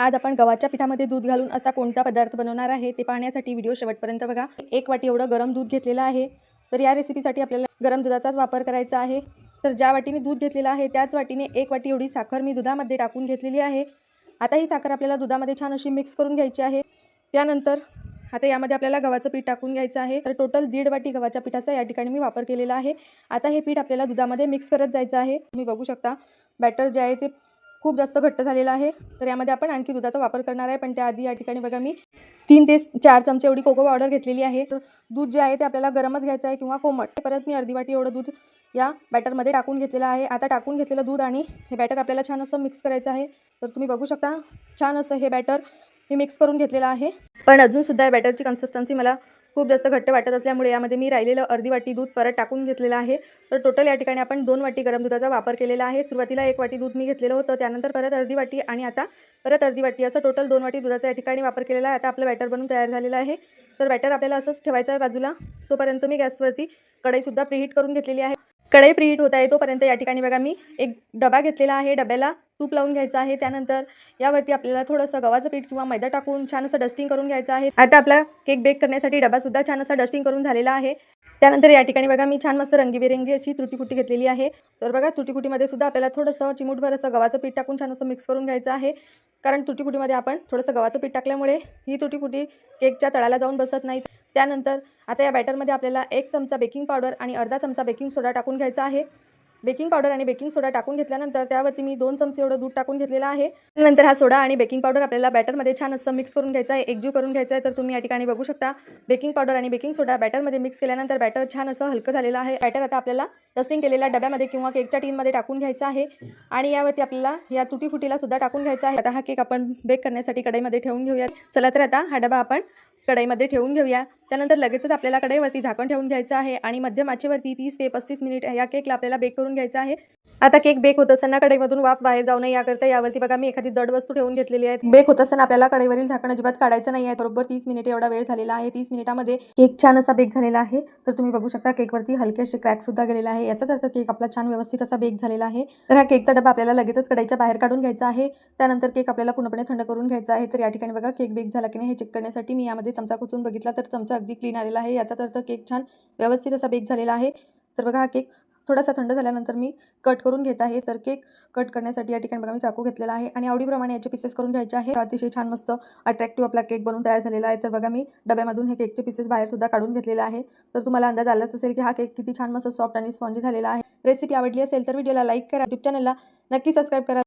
आज आपण गव्हाच्या पिठामध्ये दूध घालून असा कोणता पदार्थ बनवणार आहे ते पाहण्यासाठी व्हिडिओ शेवटपर्यंत बघा. एक वाटी एवढं गरम दूध घेतलेलं आहे. तर या रेसिपीसाठी आपल्याला गरम दुधाचाच वापर करायचा आहे. तर ज्या वाटीने दूध घेतलेलं आहे त्याच वाटीने एक वाटी एवढी साखर मी दुधामध्ये टाकून घेतलेली आहे. आता ही साखर आपल्याला दुधामध्ये छान अशी मिक्स करून घ्यायची आहे. त्यानंतर आता यामध्ये आपल्याला गव्हाचं पीठ टाकून घ्यायचं आहे. तर टोटल दीड वाटी गव्हाच्या पिठाचा या ठिकाणी मी वापर केलेला आहे. आता हे पीठ आपल्याला दुधामध्ये मिक्स करत जायचं आहे. तुम्ही बघू शकता बॅटर जे आहे ते खूप जास्त घट्ट झालेला आहे. तर यामध्ये आपण आणखी दुधाचा वापर करणार आहे. पण त्याआधी या ठिकाणी बघा मी तीन ते चार चमचे एवढी कोको पावडर घेतलेली आहे. तर दूध जे आहे ते आपल्याला गरमच घ्यायचं आहे किंवा कोमट. परत मी अर्धी वाटी एवढं दूध या बॅटरमध्ये टाकून घेतलेलं आहे. आता टाकून घेतलेलं दूध आणि हे बॅटर आपल्याला छान असं मिक्स करायचं आहे. तर तुम्ही बघू शकता छान असं हे बॅटर मी मिक्स करून घेतलेलं आहे. पण अजूनसुद्धा या बॅटरची कन्सिस्टन्सी मला खूप जास्त घट्ट वाटत असल्यामुळे यामध्ये मी राहिलेलं अर्धी वाटी दूध परत टाकून घेतलेलं आहे. तर टोटल या ठिकाणी आपण दोन वाटी गरम दुधाचा वापर केलेला आहे. सुरुवातीला एक वाटी दूध मी घेतलेलं होतं. त्यानंतर परत अर्धी वाटी आणि आता परत अर्धी वाटी असं टोटल दोन वाटी दुधाचा या ठिकाणी वापर केलेला आहे. आता आपलं बॅटर बनून तयार झालेलं आहे. तर बॅटर आपल्याला असंच ठेवायचं आहे बाजूला. तोपर्यंत मी गॅसवरती कढईसुद्धा प्रीहीट करून घेतलेली आहे. कढई प्रीहीट होत आहे तोपर्यंत या ठिकाणी बघा मी एक डबा घेतलेला आहे. डब्याला तूप लावून घ्यायचं आहे. त्यानंतर यावरती आपल्याला थोडंसं गव्हाचं पीठ किंवा मैदा टाकून छान असं डस्टिंग करून घ्यायचं आहे. आता आपला केक बेक करण्यासाठी डबासुद्धा छान असा डस्टिंग करून झालेला आहे. त्यानंतर या ठिकाणी बघा मी छान मस्त रंगीबेरंगी अशी तुटीफुटी घेतलेली आहे. तर बघा तुटीफुटीमध्ये सुद्धा आपल्याला थोडंसं चिमूटभर असं गव्हाचं पीठ टाकून छान असं मिक्स करून घ्यायचं आहे. कारण तुटीफुटीमध्ये आपण थोडंसं गव्हाचं पीठ टाकल्यामुळे ही तुटीफुटी केकच्या तळाला जाऊन बसत नाही त्यानंतर आता या बॅटरमध्ये आपल्याला एक चमचा बेकिंग पावडर आणि अर्धा चमचा बेकिंग सोडा टाकून घ्यायचा आहे. बेकिंग पावडर आणि बेकिंग सोडा टाकून घेतल्यानंतर त्यावरती मी दोन चमचे एवढं दूध टाकून घेतलेलं आहे. त्यानंतर हा सोडा आणि बेकिंग पावडर आपल्याला बॅटरमध्ये छान असं मिक्स करून घ्यायचं आहे. एकजीव करून घ्यायचं आहे तर तुम्ही या ठिकाणी बघू शकता. बेकिंग पावडर आणि बेकिंग सोडा बॅटरमध्ये मिक्स केल्यानंतर बॅटर छान असं हलकं झालेलं आहे. बॅटर आता आपल्याला डस्टिंग केलेल्या डब्यामध्ये किंवा केकच्या टीनमध्ये टाकून घ्यायचं आहे. आणि यावरती आपल्याला या तुटीफुटीला सुद्धा टाकून घ्यायचा आहे. आता हा केक आपण बेक करण्यासाठी कढईमध्ये ठेवून घेऊया. चला तर आता हा डबा आपण कढईमध्ये ठेवून घेऊया. त्यानंतर लगेचच आपल्याला कढईवरती झाकण ठेवून घ्यायचं आहे आणि मध्यम आचेवरती तीस ते पस्तीस मिनिट या केकला आपल्याला बेक करून घ्यायचा आहे. आता केक बेक होत असताना कढईमधून वाफ बाहेर जाऊ नये याकरता यावरती बघा मी एखादी जड वस्तू ठेवून घेतलेली आहे. बेक होत असताना आपल्याला कढईवरील झाकण अजिबात काढायचं नाही आहे बरोबर तीस मिनिट एवढा वेळ झालेला आहे. तीस मिनिटामध्ये केक छान असा बेक झालेला आहे. तर तुम्ही बघू शकता केकवरती हलके असे क्रॅक सुद्धा गेलेला आहे. याचाच अर्थ केक आपला छान व्यवस्थित असा बेक झालेला आहे. तर हा केकचा डबा आपल्याला लगेचच कडाईच्या बाहेर काढून घ्यायचा आहे. त्यानंतर केक आपल्याला पूर्णपणे थंड करून घ्यायचा आहे. तर या ठिकाणी बघा केक बेक झाला की नाही हे चेक करण्यासाठी मी यामध्ये चमचा कुचून बघितला तर चमचा अगदी क्लीन आलेला आहे. याचाच अर्थ केक छान व्यवस्थित असा बेक झालेला आहे. तर बघा हा केक थोडासा थंड झाल्यानंतर मी कट करून घेत आहे. तर केक कट करण्यासाठी या ठिकाणी बघा मी चाकू घेतलेला आहे आणि आवडीप्रमाणे याचे पीसेस करून घ्यायचे आहे. अतिशय छान मस्त अट्रॅक्टिव्ह आपला केक बनवून तयार झालेला आहे. तर बघा मी डब्यामधून हे केकचे पीसेस बाहेर सुद्धा काढून घेतलेले आहे. तर तुम्हाला अंदाज आलाच असेल की हा केक किती छान मस्त सॉफ्ट आणि स्पॉन्जी झालेला आहे. रेसिपी आवडली असेल तर व्हिडिओला लाईक करा. यूट्यूब चॅनलला नक्की सबस्क्राईब करा.